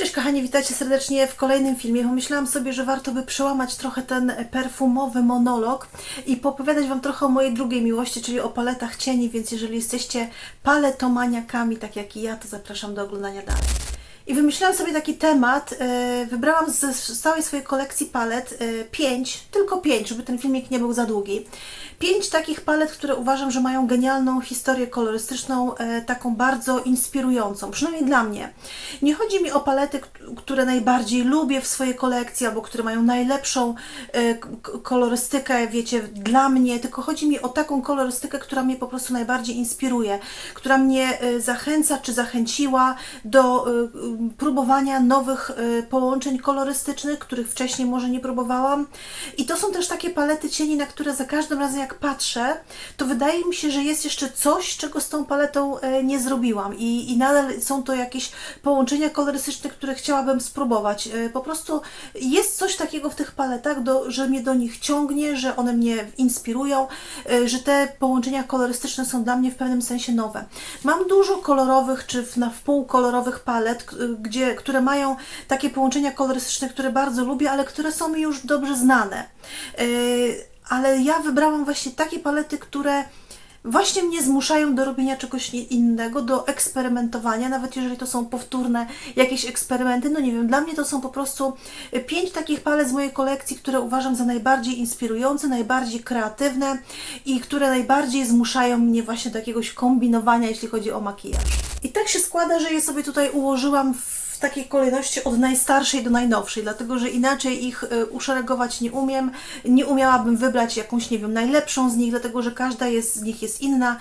Cześć kochani, witajcie serdecznie w kolejnym filmie. Pomyślałam sobie, że warto by przełamać trochę ten perfumowy monolog i popowiadać Wam trochę o mojej drugiej miłości, czyli o paletach cieni, więc jeżeli jesteście paletomaniakami, tak jak i ja, to zapraszam do oglądania dalej. I wymyślałam sobie taki temat, e, wybrałam z całej swojej kolekcji palet e, pięć, tylko pięć, żeby ten filmik nie był za długi. Pięć takich palet, które uważam, że mają genialną historię kolorystyczną, e, taką bardzo inspirującą, przynajmniej dla mnie. Nie chodzi mi o palety, które najbardziej lubię w swojej kolekcji, albo które mają najlepszą kolorystykę, wiecie, dla mnie, tylko chodzi mi o taką kolorystykę, która mnie po prostu najbardziej inspiruje, która mnie zachęca czy zachęciła do próbowania nowych e, połączeń kolorystycznych, których wcześniej może nie próbowałam. I to są też takie palety cieni, na które za każdym razem jak patrzę, to wydaje mi się, że jest jeszcze coś, czego z tą paletą e, nie zrobiłam. I, i nadal są to jakieś połączenia kolorystyczne, które chciałabym spróbować. E, Po prostu jest coś takiego w tych paletach, do, że mnie do nich ciągnie, że one mnie inspirują, że te połączenia kolorystyczne są dla mnie w pewnym sensie nowe. Mam dużo kolorowych czy w- na wpół kolorowych palet, gdzie, które mają takie połączenia kolorystyczne, które bardzo lubię, ale które są mi już dobrze znane. E, Ale ja wybrałam właśnie takie palety, które właśnie mnie zmuszają do robienia czegoś innego, do eksperymentowania, nawet jeżeli to są powtórne jakieś eksperymenty. No nie wiem, dla mnie to są po prostu y, pięć takich palet z mojej kolekcji, które uważam za najbardziej inspirujące, najbardziej kreatywne i które najbardziej zmuszają mnie właśnie do jakiegoś kombinowania, jeśli chodzi o makijaż. I tak się składa, że je sobie tutaj ułożyłam w takiej kolejności od najstarszej do najnowszej, dlatego że inaczej ich y, uszeregować nie umiem. Nie umiałabym wybrać jakąś, nie wiem, najlepszą z nich, dlatego że każda jest, z nich jest inna,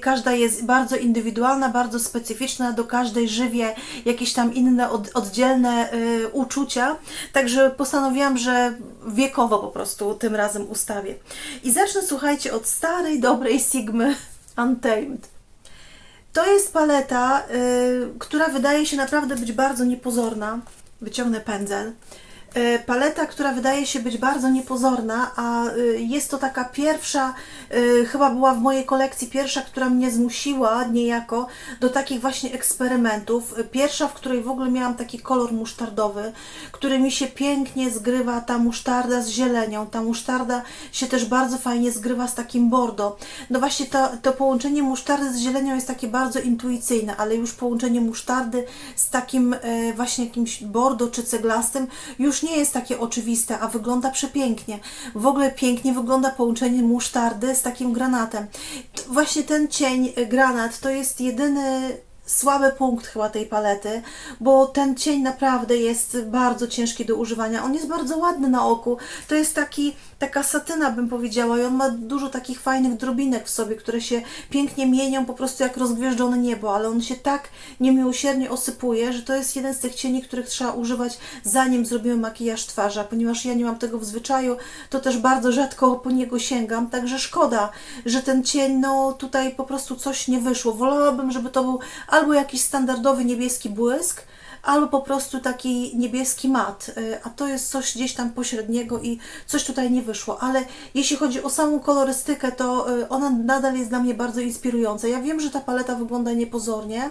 każda jest bardzo indywidualna, bardzo specyficzna, do każdej żywie jakieś tam inne, od, oddzielne y, uczucia. Także postanowiłam, że wiekowo po prostu tym razem ustawię. I zacznę, słuchajcie, od starej, dobrej Sigmy Untamed. To jest paleta, y, która wydaje się naprawdę być bardzo niepozorna. Wyciągnę pędzel. Y, paleta, która wydaje się być bardzo niepozorna, a y, jest to taka pierwsza, y, chyba była w mojej kolekcji pierwsza, która mnie zmusiła niejako do takich właśnie eksperymentów. Pierwsza, w której w ogóle miałam taki kolor musztardowy, który mi się pięknie zgrywa, ta musztarda z zielenią. Ta musztarda się też bardzo fajnie zgrywa z takim bordo. No właśnie to, to połączenie musztardy z zielenią jest takie bardzo intuicyjne, ale już połączenie musztardy z takim e, właśnie jakimś bordo czy ceglastym już nie jest takie oczywiste, a wygląda przepięknie. W ogóle pięknie wygląda połączenie musztardy z takim granatem. Właśnie ten cień, e, granat, to jest jedyny słaby punkt chyba tej palety, bo ten cień naprawdę jest bardzo ciężki do używania. On jest bardzo ładny na oku. To jest taki, taka satyna bym powiedziała i on ma dużo takich fajnych drobinek w sobie, które się pięknie mienią po prostu jak rozgwieżdżone niebo, ale on się tak niemiłosiernie osypuje, że to jest jeden z tych cieni, których trzeba używać zanim zrobimy makijaż twarzy, a ponieważ ja nie mam tego w zwyczaju, to też bardzo rzadko po niego sięgam, także szkoda, że ten cień, no tutaj po prostu coś nie wyszło. Wolałabym, żeby to był albo jakiś standardowy niebieski błysk, albo po prostu taki niebieski mat, y, a to jest coś gdzieś tam pośredniego i coś tutaj nie wyszło, ale jeśli chodzi o samą kolorystykę, to y, ona nadal jest dla mnie bardzo inspirująca. Ja wiem, że ta paleta wygląda niepozornie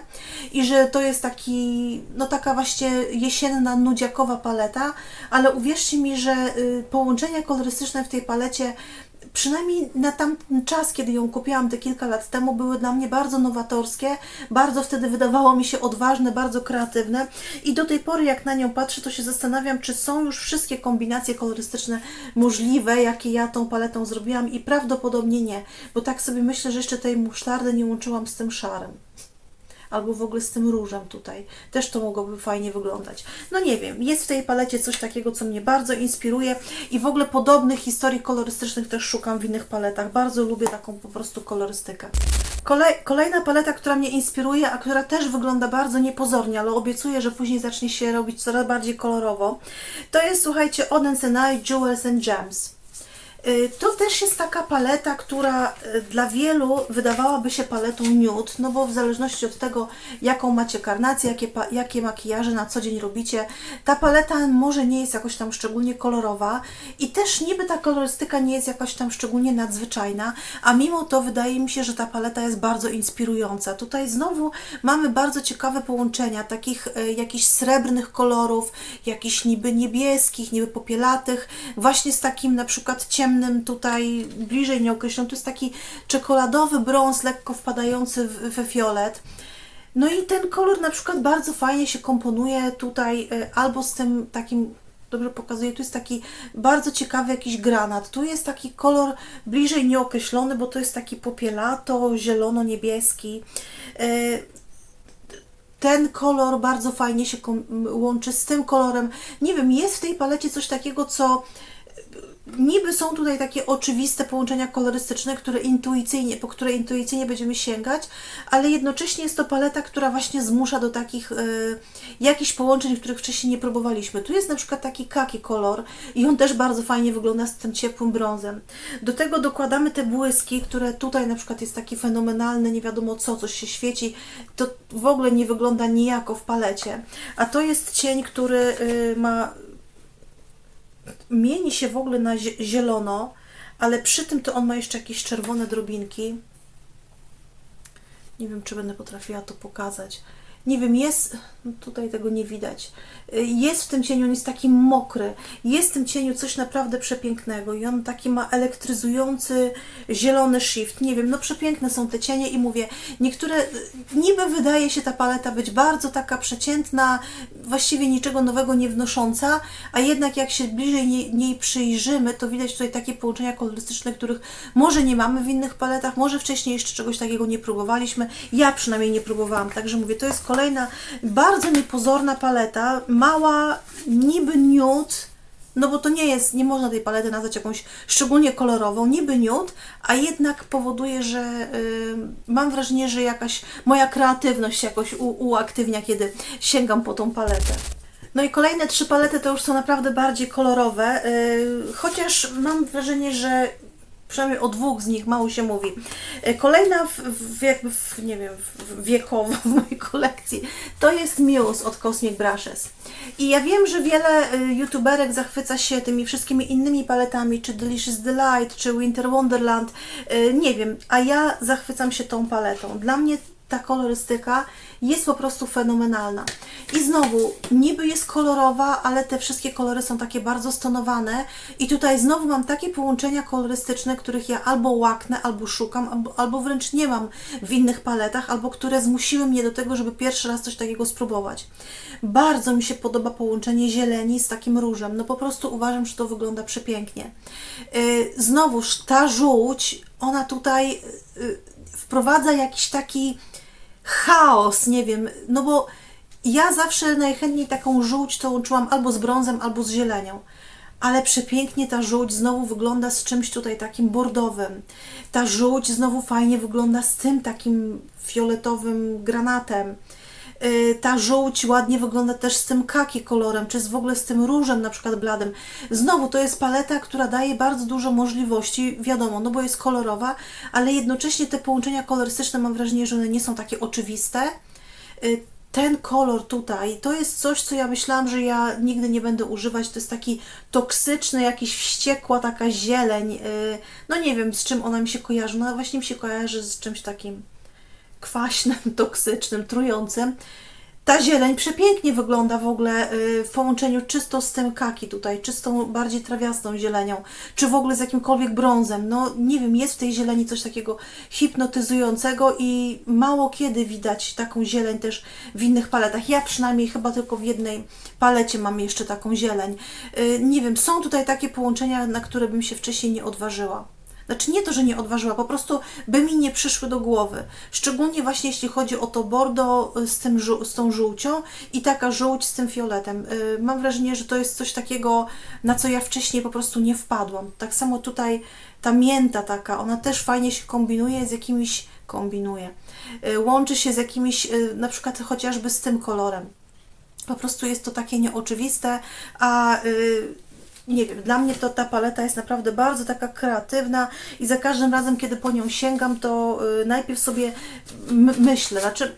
i że to jest taki, no taka właśnie jesienna, nudziakowa paleta, ale uwierzcie mi, że y, połączenia kolorystyczne w tej palecie przynajmniej na tamten czas, kiedy ją kupiłam te kilka lat temu, były dla mnie bardzo nowatorskie, bardzo wtedy wydawało mi się odważne, bardzo kreatywne. I do tej pory jak na nią patrzę, to się zastanawiam, czy są już wszystkie kombinacje kolorystyczne możliwe, jakie ja tą paletą zrobiłam. I prawdopodobnie nie, bo tak sobie myślę, że jeszcze tej musztardy nie łączyłam z tym szarym albo w ogóle z tym różem tutaj. Też to mogłoby fajnie wyglądać. No nie wiem, jest w tej palecie coś takiego, co mnie bardzo inspiruje i w ogóle podobnych historii kolorystycznych też szukam w innych paletach. Bardzo lubię taką po prostu kolorystykę. Kolej, kolejna paleta, która mnie inspiruje, a która też wygląda bardzo niepozornie, ale obiecuję, że później zacznie się robić coraz bardziej kolorowo, to jest, słuchajcie, Odens and I, Jewels and Gems. Y, To też jest taka paleta, która y, dla wielu wydawałaby się paletą nude, no bo w zależności od tego, jaką macie karnację, jakie, jakie makijaże na co dzień robicie, ta paleta może nie jest jakoś tam szczególnie kolorowa i też niby ta kolorystyka nie jest jakoś tam szczególnie nadzwyczajna, a mimo to wydaje mi się, że ta paleta jest bardzo inspirująca. Tutaj znowu mamy bardzo ciekawe połączenia takich e, jakichś srebrnych kolorów, jakichś niby niebieskich, niby popielatych, właśnie z takim na przykład ciemnym tutaj, bliżej nieokreślonym, to jest taki czekoladowy brąz, lekko wpadający we fiolet. No i ten kolor na przykład bardzo fajnie się komponuje tutaj e, albo z tym takim, dobrze pokazuję, tu jest taki bardzo ciekawy jakiś granat. Tu jest taki kolor bliżej nieokreślony, bo to jest taki popielato, zielono-niebieski. E, ten kolor bardzo fajnie się łączy z tym kolorem. Nie wiem, jest w tej palecie coś takiego, co niby są tutaj takie oczywiste połączenia kolorystyczne, które intuicyjnie, po które intuicyjnie będziemy sięgać, ale jednocześnie jest to paleta, która właśnie zmusza do takich e, jakichś połączeń, których wcześniej nie próbowaliśmy. Tu jest na przykład taki kaki kolor i on też bardzo fajnie wygląda z tym ciepłym brązem. Do tego dokładamy te błyski, które tutaj na przykład jest taki fenomenalny, nie wiadomo co, coś się świeci, to w ogóle nie wygląda nijako w palecie. A to jest cień, który y, ma mieni się w ogóle na zie- zielono, ale przy tym to on ma jeszcze jakieś czerwone drobinki. Nie wiem, czy będę potrafiła to pokazać. Nie wiem, jest, no tutaj tego nie widać. Y, Jest w tym cieniu, on jest taki mokry. Jest w tym cieniu coś naprawdę przepięknego i on taki ma elektryzujący zielony shift. Nie wiem, no przepiękne są te cienie i mówię, niektóre, y, niby wydaje się ta paleta być bardzo taka przeciętna, właściwie niczego nowego nie wnosząca, a jednak jak się bliżej nie- niej przyjrzymy, to widać tutaj takie połączenia kolorystyczne, których może nie mamy w innych paletach, może wcześniej jeszcze czegoś takiego nie próbowaliśmy. Ja przynajmniej nie próbowałam, także mówię, to jest kolejna bardzo niepozorna paleta, mała, niby nude, no bo to nie jest, nie można tej palety nazwać jakąś szczególnie kolorową, niby nude, a jednak powoduje, że y, mam wrażenie, że jakaś moja kreatywność się jakoś u, uaktywnia, kiedy sięgam po tą paletę. No i kolejne trzy palety to już są naprawdę bardziej kolorowe, y, chociaż mam wrażenie, że przynajmniej o dwóch z nich mało się mówi. Y, Kolejna w, w, jakby w, nie wiem, wiekowo w mojej kolekcji to jest Muse od Cosmic Brushes. I ja wiem, że wiele y, youtuberek zachwyca się tymi wszystkimi innymi paletami, czy Delicious Delight, czy Winter Wonderland, y, nie wiem, a ja zachwycam się tą paletą. Dla mnie ta kolorystyka jest po prostu fenomenalna. I znowu, niby jest kolorowa, ale te wszystkie kolory są takie bardzo stonowane. I tutaj znowu mam takie połączenia kolorystyczne, których ja albo łaknę, albo szukam, albo, albo wręcz nie mam w innych paletach, albo które zmusiły mnie do tego, żeby pierwszy raz coś takiego spróbować. Bardzo mi się podoba połączenie zieleni z takim różem. No po prostu uważam, że to wygląda przepięknie. Yy, znowuż ta żółć, ona tutaj yy, wprowadza jakiś taki chaos, nie wiem, no bo ja zawsze najchętniej taką żółć to łączyłam albo z brązem, albo z zielenią. Ale przepięknie ta żółć znowu wygląda z czymś tutaj takim bordowym. Ta żółć znowu fajnie wygląda z tym takim fioletowym granatem. Yy, Ta żółć ładnie wygląda też z tym kaki kolorem, czy z w ogóle z tym różem na przykład bladym. Znowu to jest paleta, która daje bardzo dużo możliwości, wiadomo, no bo jest kolorowa, ale jednocześnie te połączenia kolorystyczne mam wrażenie, że one nie są takie oczywiste. Yy, Ten kolor tutaj, to jest coś, co ja myślałam, że ja nigdy nie będę używać. To jest taki toksyczny, jakiś wściekła taka zieleń. Yy, No nie wiem, z czym ona mi się kojarzy. No właśnie mi się kojarzy z czymś takim kwaśnym, toksycznym, trującym. Ta zieleń przepięknie wygląda w ogóle y, w połączeniu czysto z tym kaki tutaj, czystą, bardziej trawiastą zielenią, czy w ogóle z jakimkolwiek brązem. No nie wiem, jest w tej zieleni coś takiego hipnotyzującego i mało kiedy widać taką zieleń też w innych paletach. Ja przynajmniej chyba tylko w jednej palecie mam jeszcze taką zieleń. Y, Nie wiem, są tutaj takie połączenia, na które bym się wcześniej nie odważyła. Znaczy nie to, że nie odważyła, po prostu by mi nie przyszły do głowy. Szczególnie właśnie jeśli chodzi o to bordo z, tym, z tą żółcią i taka żółć z tym fioletem. Yy, Mam wrażenie, że to jest coś takiego, na co ja wcześniej po prostu nie wpadłam. Tak samo tutaj ta mięta taka, ona też fajnie się kombinuje z jakimiś, kombinuje, yy, łączy się z jakimiś, na przykład chociażby z tym kolorem. Po prostu jest to takie nieoczywiste, a y, nie wiem, dla mnie to ta paleta jest naprawdę bardzo taka kreatywna i za każdym razem, kiedy po nią sięgam, to y, najpierw sobie myślę, znaczy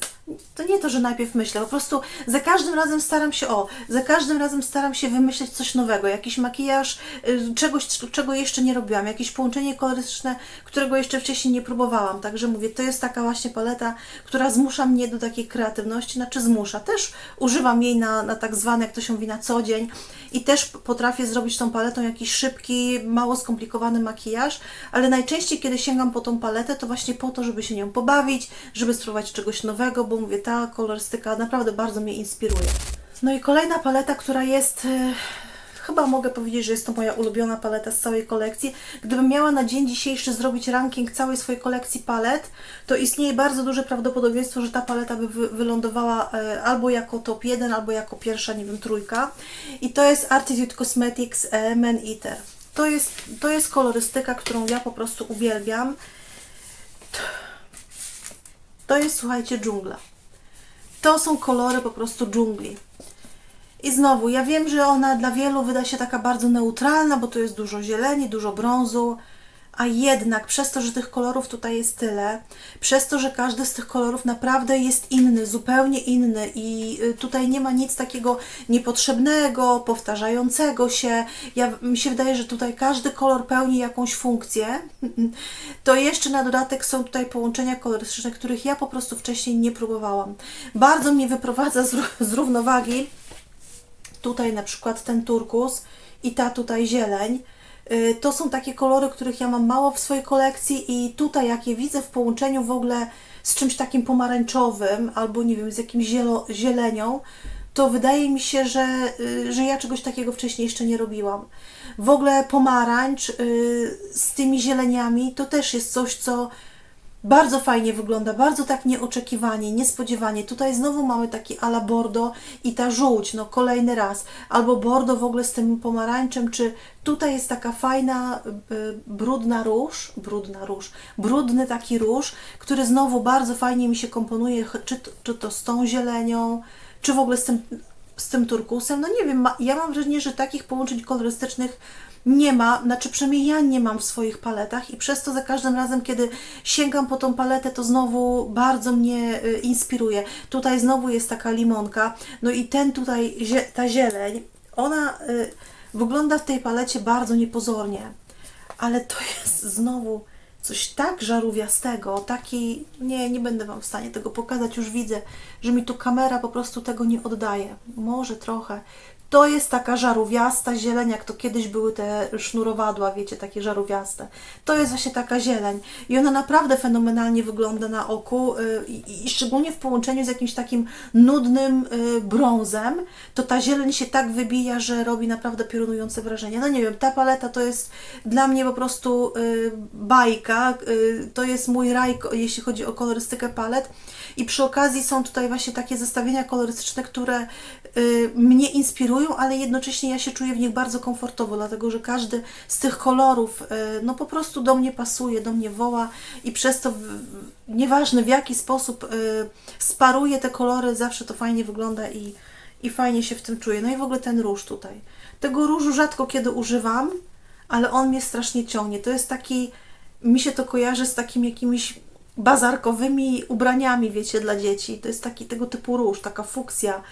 to nie to, że najpierw myślę, po prostu za każdym razem staram się, o, za każdym razem staram się wymyśleć coś nowego, jakiś makijaż, y, czegoś, czego jeszcze nie robiłam, jakieś połączenie kolorystyczne, którego jeszcze wcześniej nie próbowałam, także mówię, to jest taka właśnie paleta, która zmusza mnie do takiej kreatywności, znaczy zmusza, też używam jej na, na tak zwane, jak to się mówi, na co dzień. I też potrafię zrobić tą paletą jakiś szybki, mało skomplikowany makijaż, ale najczęściej, kiedy sięgam po tą paletę, to właśnie po to, żeby się nią pobawić, żeby spróbować czegoś nowego, bo mówię, ta kolorystyka naprawdę bardzo mnie inspiruje. No i kolejna paleta, która jest, e, chyba mogę powiedzieć, że jest to moja ulubiona paleta z całej kolekcji. Gdybym miała na dzień dzisiejszy zrobić ranking całej swojej kolekcji palet, to istnieje bardzo duże prawdopodobieństwo, że ta paleta by wy, wylądowała e, albo jako top 1, albo jako pierwsza, nie wiem, trójka. I to jest Artitude Cosmetics e, Man Eater. To jest, to jest kolorystyka, którą ja po prostu uwielbiam. To jest, słuchajcie, dżungla. To są kolory po prostu dżungli. I znowu, ja wiem, że ona dla wielu wyda się taka bardzo neutralna, bo tu jest dużo zieleni, dużo brązu, a jednak przez to, że tych kolorów tutaj jest tyle, przez to, że każdy z tych kolorów naprawdę jest inny, zupełnie inny i y, tutaj nie ma nic takiego niepotrzebnego, powtarzającego się, ja, mi się wydaje, że tutaj każdy kolor pełni jakąś funkcję, to jeszcze na dodatek są tutaj połączenia kolorystyczne, których ja po prostu wcześniej nie próbowałam. Bardzo mnie wyprowadza z, z równowagi tutaj na przykład ten turkus i ta tutaj zieleń. Y, To są takie kolory, których ja mam mało w swojej kolekcji i tutaj jak je widzę w połączeniu w ogóle z czymś takim pomarańczowym albo nie wiem, z jakimś zielo, zielenią, to wydaje mi się, że, y, że ja czegoś takiego wcześniej jeszcze nie robiłam. W ogóle pomarańcz y, z tymi zieleniami to też jest coś, co bardzo fajnie wygląda, bardzo tak nieoczekiwanie, niespodziewanie. Tutaj znowu mamy taki ala bordo i ta żółć, no kolejny raz. Albo bordo w ogóle z tym pomarańczem, czy tutaj jest taka fajna, y, brudna róż, brudna róż, brudny taki róż, który znowu bardzo fajnie mi się komponuje, czy, to- czy to z tą zielenią, czy w ogóle z tym, z tym turkusem. No nie wiem, ma, ja mam wrażenie, że takich połączeń kolorystycznych nie ma, znaczy przynajmniej ja nie mam w swoich paletach i przez to za każdym razem, kiedy sięgam po tą paletę, to znowu bardzo mnie y, inspiruje. Tutaj znowu jest taka limonka, no i ten tutaj, ta zieleń, ona y, wygląda w tej palecie bardzo niepozornie, ale to jest znowu coś tak żarówiastego, taki, nie, nie będę Wam w stanie tego pokazać, już widzę, że mi tu kamera po prostu tego nie oddaje, może trochę. To jest taka żarówiasta zieleń, jak to kiedyś były te sznurowadła, wiecie, takie żarówiaste. To jest właśnie taka zieleń i ona naprawdę fenomenalnie wygląda na oku y, i, i szczególnie w połączeniu z jakimś takim nudnym y, brązem, to ta zieleń się tak wybija, że robi naprawdę piorunujące wrażenie. No nie wiem, ta paleta to jest dla mnie po prostu y, bajka, to jest mój raj, jeśli chodzi o kolorystykę palet. I przy okazji są tutaj właśnie takie zestawienia kolorystyczne, które y, mnie inspirują, ale jednocześnie ja się czuję w nich bardzo komfortowo, dlatego że każdy z tych kolorów y, no po prostu do mnie pasuje, do mnie woła i przez to w, nieważne w jaki sposób y, sparuję te kolory, zawsze to fajnie wygląda i, i fajnie się w tym czuję. No i w ogóle ten róż tutaj. Tego różu rzadko kiedy używam, ale on mnie strasznie ciągnie. To jest taki, mi się to kojarzy z takimi jakimiś bazarkowymi ubraniami, wiecie, dla dzieci. To jest taki tego typu róż, taka fuksja.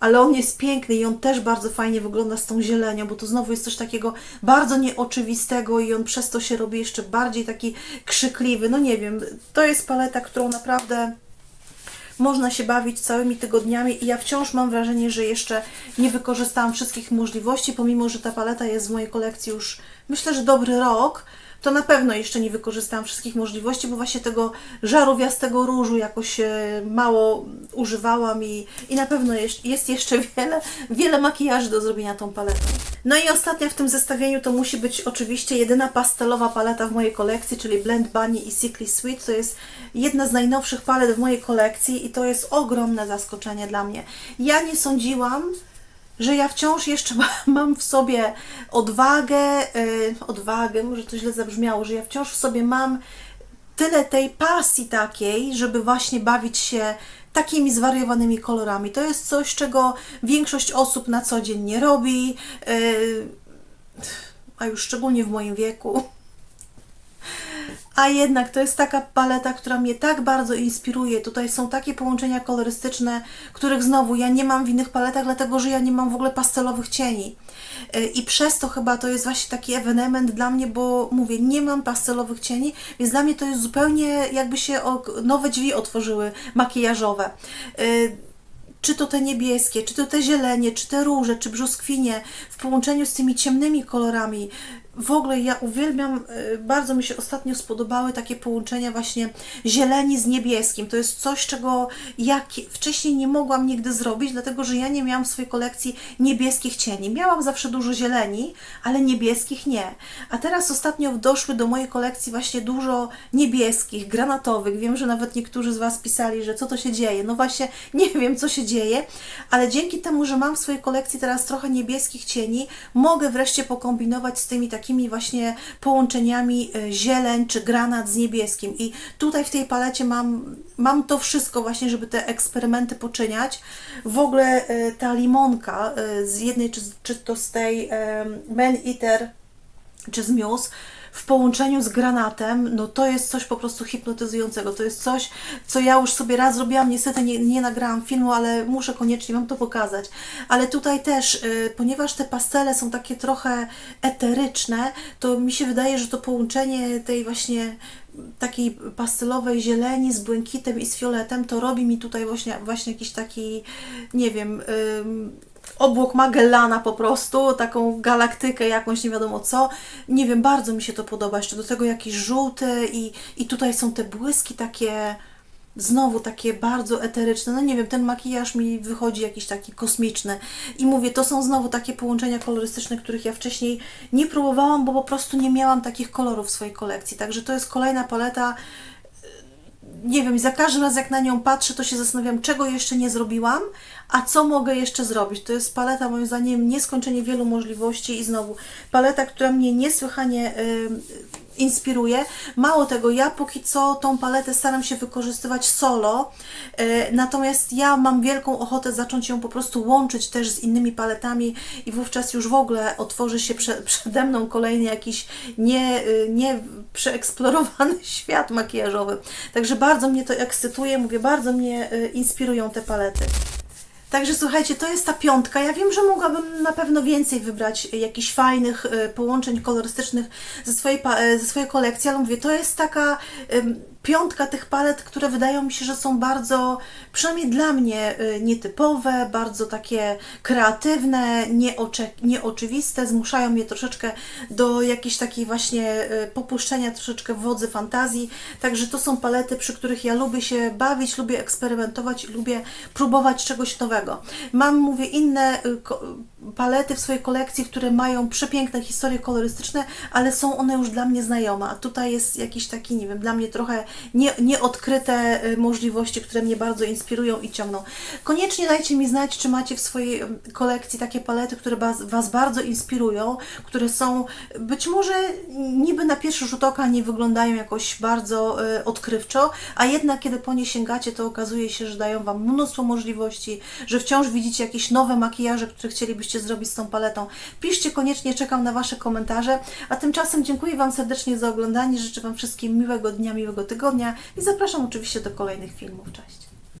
Ale on jest piękny i on też bardzo fajnie wygląda z tą zielenią, bo to znowu jest coś takiego bardzo nieoczywistego i on przez to się robi jeszcze bardziej taki krzykliwy. No nie wiem, to jest paleta, którą naprawdę można się bawić całymi tygodniami i ja wciąż mam wrażenie, że jeszcze nie wykorzystałam wszystkich możliwości, pomimo, że ta paleta jest w mojej kolekcji już myślę, że dobry rok, to na pewno jeszcze nie wykorzystałam wszystkich możliwości, bo właśnie tego żarówiastego różu jakoś e, mało używałam i, i na pewno jest jeszcze wiele, wiele makijaży do zrobienia tą paletą. No i ostatnia w tym zestawieniu to musi być oczywiście jedyna pastelowa paleta w mojej kolekcji, czyli Blend Bunny i Sickly Sweet. To jest jedna z najnowszych palet w mojej kolekcji i to jest ogromne zaskoczenie dla mnie. Ja nie sądziłam, że ja wciąż jeszcze ma, mam w sobie odwagę, yy, odwagę, może to źle zabrzmiało, że ja wciąż w sobie mam tyle tej pasji takiej, żeby właśnie bawić się takimi zwariowanymi kolorami. To jest coś, czego większość osób na co dzień nie robi. Yy, a już szczególnie w moim wieku. A jednak to jest taka paleta, która mnie tak bardzo inspiruje. Tutaj są takie połączenia kolorystyczne, których znowu ja nie mam w innych paletach, dlatego że ja nie mam w ogóle pastelowych cieni. Y, I przez to chyba to jest właśnie taki ewenement dla mnie, bo mówię, nie mam pastelowych cieni, więc dla mnie to jest zupełnie jakby się nowe drzwi otworzyły makijażowe. Y, czy to te niebieskie, czy to te zielenie, czy te róże, czy brzoskwinie w połączeniu z tymi ciemnymi kolorami. W ogóle ja uwielbiam, y, bardzo mi się ostatnio spodobały takie połączenia właśnie zieleni z niebieskim. To jest coś, czego ja wcześniej nie mogłam nigdy zrobić, dlatego że ja nie miałam w swojej kolekcji niebieskich cieni. Miałam zawsze dużo zieleni, ale niebieskich nie. A teraz ostatnio doszły do mojej kolekcji właśnie dużo niebieskich, granatowych. Wiem, że nawet niektórzy z Was pisali, że co to się dzieje. No właśnie, nie wiem, co się dzieje, ale dzięki temu, że mam w swojej kolekcji teraz trochę niebieskich cieni, mogę wreszcie pokombinować z tymi takimi właśnie połączeniami e, zieleń czy granat z niebieskim. I tutaj w tej palecie mam, mam to wszystko właśnie, żeby te eksperymenty poczyniać. W ogóle e, ta limonka e, z jednej, czy, czy to z tej Man Eater, czy z Muse, w połączeniu z granatem, no to jest coś po prostu hipnotyzującego. To jest coś, co ja już sobie raz zrobiłam. Niestety nie, nie nagrałam filmu, ale muszę koniecznie Wam to pokazać. Ale tutaj też, y, ponieważ te pastele są takie trochę eteryczne, to mi się wydaje, że to połączenie tej właśnie takiej pastelowej zieleni z błękitem i z fioletem, to robi mi tutaj właśnie, właśnie jakiś taki, nie wiem, ym, obłok Magellana po prostu, taką galaktykę jakąś, nie wiadomo co. Nie wiem, bardzo mi się to podoba. Jeszcze do tego jakiś żółty i, i tutaj są te błyski takie, znowu takie bardzo eteryczne. No nie wiem, ten makijaż mi wychodzi jakiś taki kosmiczny. I mówię, to są znowu takie połączenia kolorystyczne, których ja wcześniej nie próbowałam, bo po prostu nie miałam takich kolorów w swojej kolekcji. Także to jest kolejna paleta, nie wiem, za każdym razem jak na nią patrzę, to się zastanawiam, czego jeszcze nie zrobiłam, a co mogę jeszcze zrobić. To jest paleta, moim zdaniem, nieskończenie wielu możliwości i znowu paleta, która mnie niesłychanie y, inspiruje. Mało tego, ja póki co tą paletę staram się wykorzystywać solo, y, natomiast ja mam wielką ochotę zacząć ją po prostu łączyć też z innymi paletami i wówczas już w ogóle otworzy się prze, przede mną kolejny jakiś nie, y, nie przeeksplorowany świat makijażowy. Także bardzo mnie to ekscytuje, mówię, bardzo mnie y, inspirują te palety. Także słuchajcie, to jest ta piątka. Ja wiem, że mogłabym na pewno więcej wybrać jakichś fajnych y, połączeń kolorystycznych ze swojej, y, ze swojej kolekcji, ale mówię, to jest taka piątka tych palet, które wydają mi się, że są bardzo, przynajmniej dla mnie, y, nietypowe, bardzo takie kreatywne, nieocze- nieoczywiste, zmuszają mnie troszeczkę do jakiejś takiej właśnie y, popuszczenia troszeczkę wodzy fantazji. Także to są palety, przy których ja lubię się bawić, lubię eksperymentować, lubię próbować czegoś nowego. Mam, mówię, inne y, palety w swojej kolekcji, które mają przepiękne historie kolorystyczne, ale są one już dla mnie znajome. A tutaj jest jakiś taki, nie wiem, dla mnie trochę nie, nieodkryte y, możliwości, które mnie bardzo inspirują i ciągną. Koniecznie dajcie mi znać, czy macie w swojej ym, kolekcji takie palety, które was, was bardzo inspirują, które są być może niby na pierwszy rzut oka nie wyglądają jakoś bardzo y, odkrywczo, a jednak kiedy po nie sięgacie, to okazuje się, że dają Wam mnóstwo możliwości, że wciąż widzicie jakieś nowe makijaże, które chcielibyście zrobić z tą paletą. Piszcie koniecznie, czekam na Wasze komentarze, a tymczasem dziękuję Wam serdecznie za oglądanie, życzę Wam wszystkim miłego dnia, miłego tygodnia i zapraszam oczywiście do kolejnych filmów. Cześć!